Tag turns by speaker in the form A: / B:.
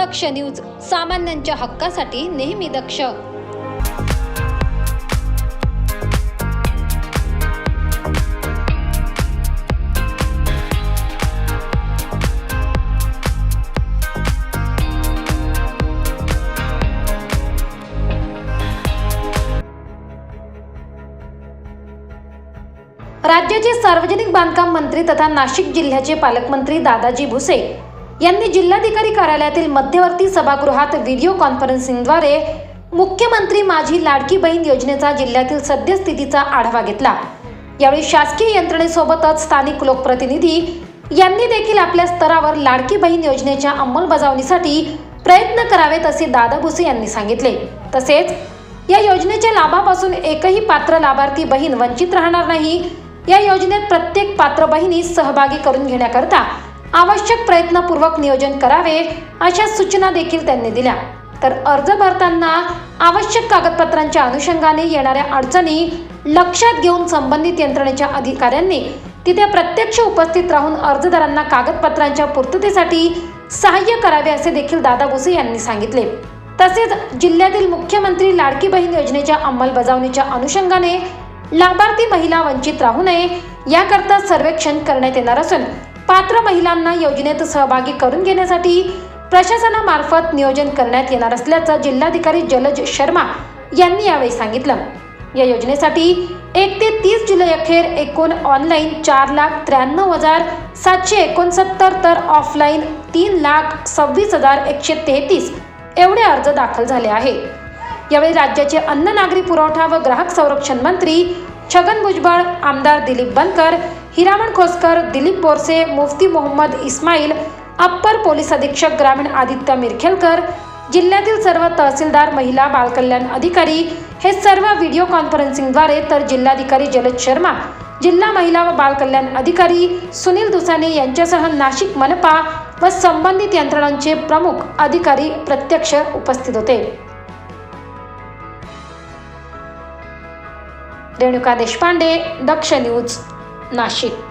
A: दक्ष news सामान्यांच्या हक्कासाठी नेहमी दक्ष. राज्याचे सार्वजनिक बांधकाम मंत्री तथा नाशिक जिल्ह्याचे पालकमंत्री दादाजी भुसे यांनी जिल्हाधिकारी कार्यालयातील मध्यवर्ती सभागृहात व्हिडिओ कॉन्फरन्सिंगद्वारे मुख्यमंत्री माझी लाडकी बहीण योजनेचा जिल्ह्यातील सद्यस्थितीचा आढावा घेतला. यावेळी शासकीय यंत्रणेसोबतच स्थानिक लोकप्रतिनिधी यांनी देखील आपल्या स्तरावर लाडकी बहीण योजनेच्या अंमलबजावणीसाठी प्रयत्न करावेत असे दादा भुसे यांनी सांगितले. तसेच या योजनेच्या लाभापासून एकही पात्र लाभार्थी बहीण वंचित राहणार नाही. या योजनेत प्रत्येक पात्र बहिणी सहभागी करून घेण्याकरता आवश्यक प्रयत्नपूर्वक नियोजन करावे अशा सूचना देखील त्यांनी दिल्या. तर अर्ज भरताना आवश्यक कागदपत्रांच्या अनुषंगाने येणाऱ्या अडचणी लक्षात घेऊन संबंधित यंत्रणेच्या अधिकाऱ्यांनी तिथे प्रत्यक्ष उपस्थित राहून अर्जदारांना कागदपत्रांच्या पूर्ततेसाठी सहाय्य करावे असे देखील दादा भुसे यांनी सांगितले. तसेच जिल्ह्यातील मुख्यमंत्री लाडकी बहीण योजनेच्या अंमलबजावणीच्या अनुषंगाने लाभार्थी महिला वंचित राहू नये याकरता सर्वेक्षण करण्यात येणार असून पात्र महिलांना योजनेत सहभागी करून घेण्यासाठी प्रशासनामार्फत नियोजन करण्यात येणार असल्याचं जिल्हाधिकारी जलज शर्मा यांनी यावेळी सांगितलं. या योजनेसाठी एक ते तीस जुलै अखेर एकूण ऑनलाईन चार लाख त्र्याण्णव हजार सातशे एकोणसत्तर तर ऑफलाईन तीन लाख सव्वीस हजार एकशे तेहतीस एवढे अर्ज दाखल झाले आहे. यावेळी राज्याचे अन्न नागरी पुरवठा व ग्राहक संरक्षण मंत्री छगन भुजबळ आमदार दिलीप बनकर हिरामण खोसकर दिलीप बोरसे मुफ्ती मोहम्मद इस्माईल अप्पर पोलीस अधीक्षक ग्रामीण आदित्य मिरखेलकर जिल्ह्यातील सर्व तहसीलदार महिला बालकल्याण अधिकारी हे सर्व व्हिडिओ कॉन्फरन्सिंगद्वारे तर जिल्हाधिकारी जलद शर्मा जिल्हा महिला व बालकल्याण अधिकारी सुनील दुसाने यांच्यासह नाशिक मनपा व संबंधित यंत्रणांचे प्रमुख अधिकारी प्रत्यक्ष उपस्थित होते. रेणुका देशपांडे दक्ष न्यूज. नाशिक.